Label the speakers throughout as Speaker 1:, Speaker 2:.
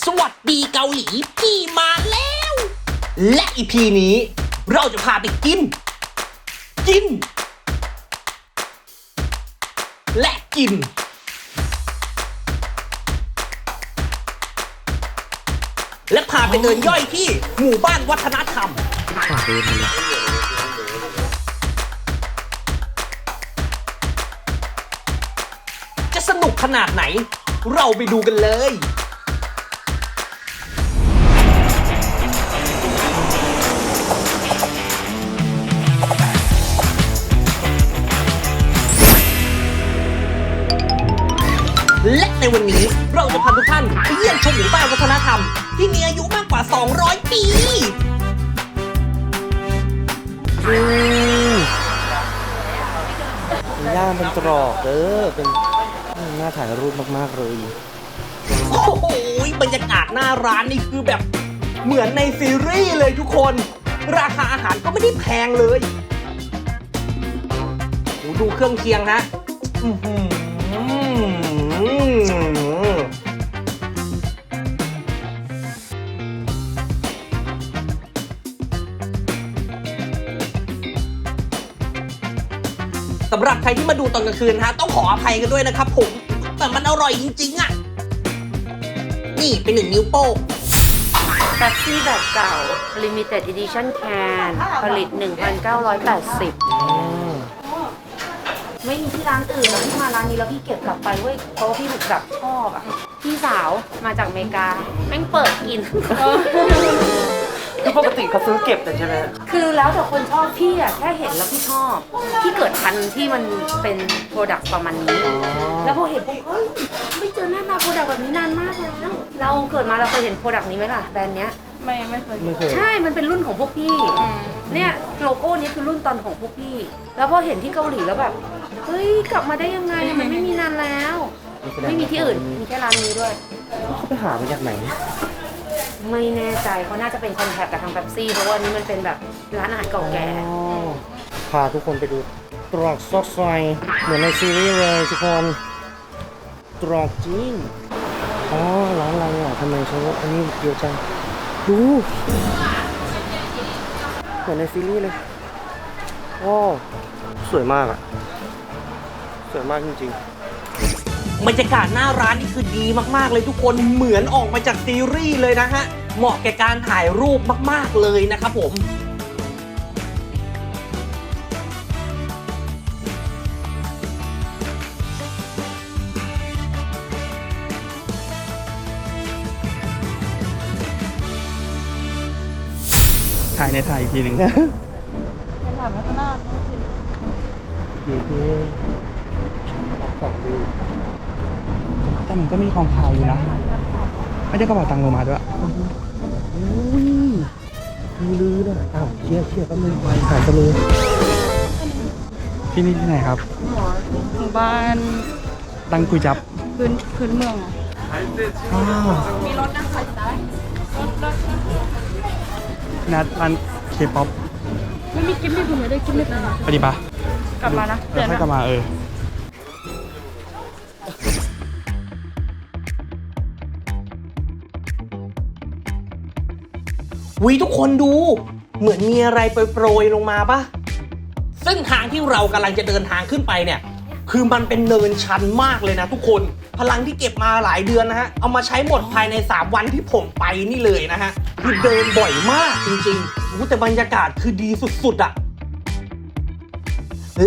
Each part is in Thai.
Speaker 1: สวัสดีเกาหลีพี่มาแล้ว และอีพีนี้เราจะพาไปกิน กิน และกิน และพาไปเดินย่อยที่หมู่บ้านวัฒนธรรมจะสนุกขนาดไหน เราไปดูกันเลย และในวันนี้เราจะพาทุกท่านไปเยี่ยมชมหมู่บ้านวัฒนธรรม ที่มีอายุมากกว่า 200 ปี
Speaker 2: อืมย่างเป็นตรอกเออเป็นอืมน่าถ่ายรูปมาก ๆ เลย
Speaker 1: โอ้โหบรรยากาศหน้าร้านนี่คือแบบเหมือนในซีรีส์เลยทุกคน ราคาอาหารก็ไม่ได้แพงเลย ดูดูเครื่องเคียงฮะ อื้อหือ สำหรับใครที่มาดูตอนกลางคืนฮะต้องขออภัยกันด้วยนะครับผมแต่มันอร่อยจริงๆอะ นี่เป็นหนึ่งนิ้วโป้ง
Speaker 3: แท็กซี่แบบเก่า Limited Edition Can ผลิต 1,980 ไม่มีที่ร้านอื่นแล้วพี่มาร้านนี้แล้วพี่เก็บกลับไปเว้ยเพราะว่าพี่แบบชอบอะ พี่สาวมาจากอเมริกาแม่งเปิดกิน
Speaker 2: คือปกติเขาซื้อเก็บแต่ใช่ไหม
Speaker 3: คือแล้วแต่คนชอบพี่อะแค่เห็นแล้วพี่ชอบพี่เกิดทันที่มันเป็นโปรดักต์ประมาณนี้ แล้วพอเห็นปุ๊บเฮ้ยไม่เจอหน้าตาโปรดักต์แบบนี้นานมากเลยแล้วเราเกิดมาเราเคยเห็นโปรดักต์นี้ไหมล่ะแบรนด์เนี้ย
Speaker 4: ไม่ไม่เคย
Speaker 2: ไม่เคย
Speaker 3: ใช่มันเป็นรุ่นของพวกพี่เนี่ยโลโก้นี้คือรุ่นตอนของพวกพี่ แล้วพอเห็นที่เกาหลีแล้วแบบเฮ้ยกลับมาได้ยังไงมันไม่มีนานแล้ว ไม่มีที่อื่นมีแค่ร้านนี้ด้วย
Speaker 2: เขาไปหามาจากไหน
Speaker 3: ไม่แน่ใจเขาน่าจะเป็นคอนแทคกับทางเป๊ปซี่เพราะว่านี่มันเป็นแบบร้านอาหารเก่าแก่
Speaker 2: อ๋อพาทุกคนไปดูตรอกซอกซอยเหมือนในซีรีส์เลยทุกคนตรอกจริงอ๋อร้านอะไรอะทำไมเขาอันนี้เดียวจังดูเหมือนในซีรีส์เลยโอ้สวยมากอะ สวยมากจริง
Speaker 1: บรรยากาศหน้าร้านนี่คือดีมากๆ เลยทุกคนเหมือนออกมาจากซีรีส์เลยนะฮะเหมาะแก่การถ่ายรูปมาก ๆเลยนะครับผม
Speaker 5: ถ่ายในถ่ายอีกทีหนึ่ง
Speaker 2: ๆอยู่ที่สองดู
Speaker 5: แต่มันก็มีของขายอยู่นะไม่ได้กระเป๋าตังค์ลงมาด้วย
Speaker 2: อุ้ยมีลือนะอ้าวเชียร์เชียร์ก็มือไปหายไปเลย
Speaker 5: ที่นี่ที่ไหนครับ
Speaker 4: หมู่บ้าน
Speaker 5: ตังกุยจับ
Speaker 4: พื้นพื้นเมืองอะ
Speaker 2: อ้าว
Speaker 5: นัดร้านเคป๊อป
Speaker 4: ไม่มีกิมมี่ผมไม่ได้กิมมี่ผม
Speaker 5: ไปดิปะ
Speaker 4: กลับมานะ
Speaker 5: เดี๋ยวค่อยกลับมาเออ
Speaker 1: วิทุกคนดู เหมือนมีอะไรโปรยๆลงมาปะซึ่งทางที่เรากำลังจะเดินทางขึ้นไปเนี่ย คือมันเป็นเนินชันมากเลยนะทุกคน พลังที่เก็บมาหลายเดือนนะฮะ เอามาใช้หมดภายใน 3 วันที่ผมไปนี่เลยนะฮะ คือเดินบ่อยมากจริงๆอู้แต่บรรยากาศคือดีสุดๆอะ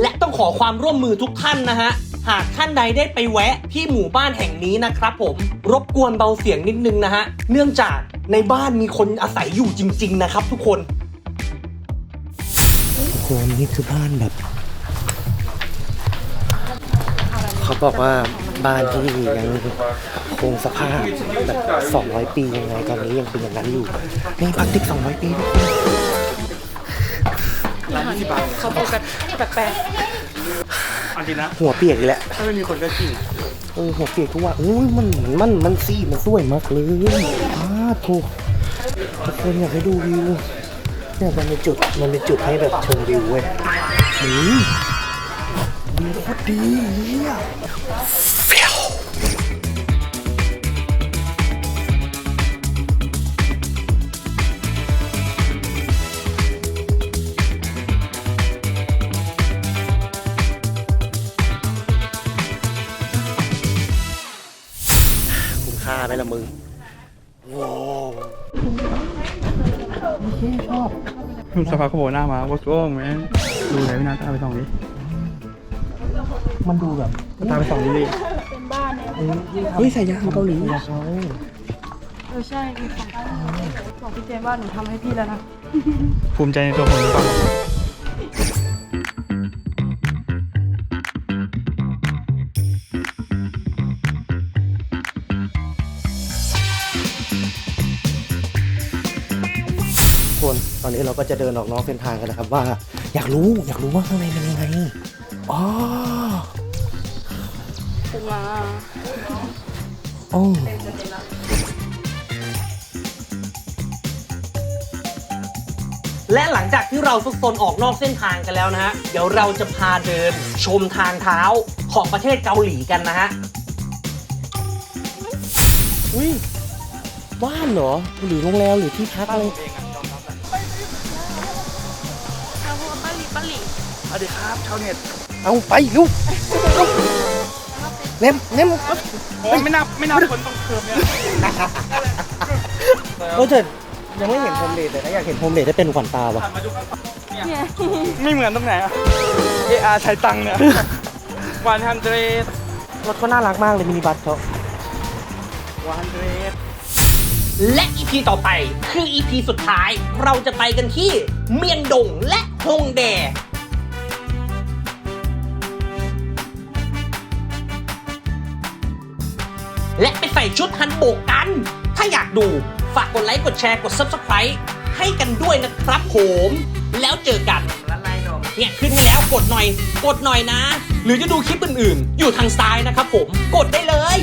Speaker 1: และต้องขอความร่วมมือทุกท่านนะฮะ หากท่านใดได้ไปแวะที่หมู่บ้านแห่งนี้นะครับผมรบกวนเบาเสียงนิดนึงนะฮะเนื่องจากในบ้านมีคนอาศัยอยู่จริง ๆ นะครับ ทุกคน
Speaker 2: ทุกคนนี่คือบ้านแบบ เขาบอกว่าบ้านที่ยังคงสภาพแบบ200 ปียังไงตอนนี้ยังเป็นอย่างนั้นอยู่นี่พลาสติก200 ปีทุกคน
Speaker 4: เขาพูดกันแปลก
Speaker 5: อันจริงนะ
Speaker 2: หัวเปียกอีกแล้ว
Speaker 5: ถ้าไม่มีคนก็กิน
Speaker 2: เออหัวเปียกทุกวันอุ้ยมันมันมันซี่มันสวยมากเลยอ้าถูกทุกคนอยากให้ดูวิวเนี่ยมันเป็นจุดมันเป็นจุดให้แบบชมวิวเว้ยอืมวิวโคตรดีเนี่ย ว้าวโอเคชอบ
Speaker 5: สภาพเขาโผล่หน้ามาว่าโก้แมนดูไหนพี่นาตาไปส่องดิ
Speaker 2: มันดูแบบ
Speaker 5: ตาไปส่องดิดิ
Speaker 4: เป็นบ้านเนี่ย
Speaker 5: เฮ้ยใส่ยางเกาหลี
Speaker 2: อยากเขา
Speaker 4: เออใช่มีของบอกพี่เจมส์ว่าหนูทำให้พี่แล้วนะ
Speaker 5: ภูมิใจในตัวผมหรือเปล่า
Speaker 2: อนนี้เราก็จะเดินออกนอกเส้นทางกันนะครับว่า อยากรู้อยากรู้ว่าข้างในเป็นยังไงอ๋อ
Speaker 4: ปูมา
Speaker 2: อ๋อ
Speaker 1: และหลังจากที่เราทุกคนออกนอกเส้นทางกันแล้วนะฮะ เดี๋ยวเราจะพาเดินชมทางเท้าของประเทศเกาหลีกันนะฮะ
Speaker 2: อุ้ยบ้านเหรอ หรือโรงแรมหรือที่พักอะไรา
Speaker 4: วบ้านลีบ้านลี
Speaker 5: สวัสดีครับชาวเน็ต
Speaker 2: เอาไปลูกเนมเนม
Speaker 5: โอ้ไม่นับไม่นับคนต้องเคิร์มเนี่ย
Speaker 2: เออเถิดยังไม่เห็นโฮมเลดเลยนะอยากเห็นโฮมเลดได้เป็นขวัญตาว่ะ
Speaker 4: เนี่ย
Speaker 5: ไม่เหมือนตรงไหนอะเออาใช้ตังค์เนี่ยวันฮันเดรส
Speaker 2: รถเขาน่ารักมากเลยมินิบัสเขา
Speaker 5: วันฮันเดรส
Speaker 1: และ EP ต่อไปคือ EP สุดท้าย เราจะไปกันที่เมียงดงและฮงแดและไปใส่ชุดฮันโบกกัน ถ้าอยากดูฝากกดไลค์ กดแชร์ กด Subscribe ให้กันด้วยนะครับผม แล้วเจอกันเนี่ยขึ้นให้แล้วกดหน่อย กดหน่อยนะ หรือจะดูคลิปอื่นๆ อยู่ทางซ้ายนะครับผม กดได้เลย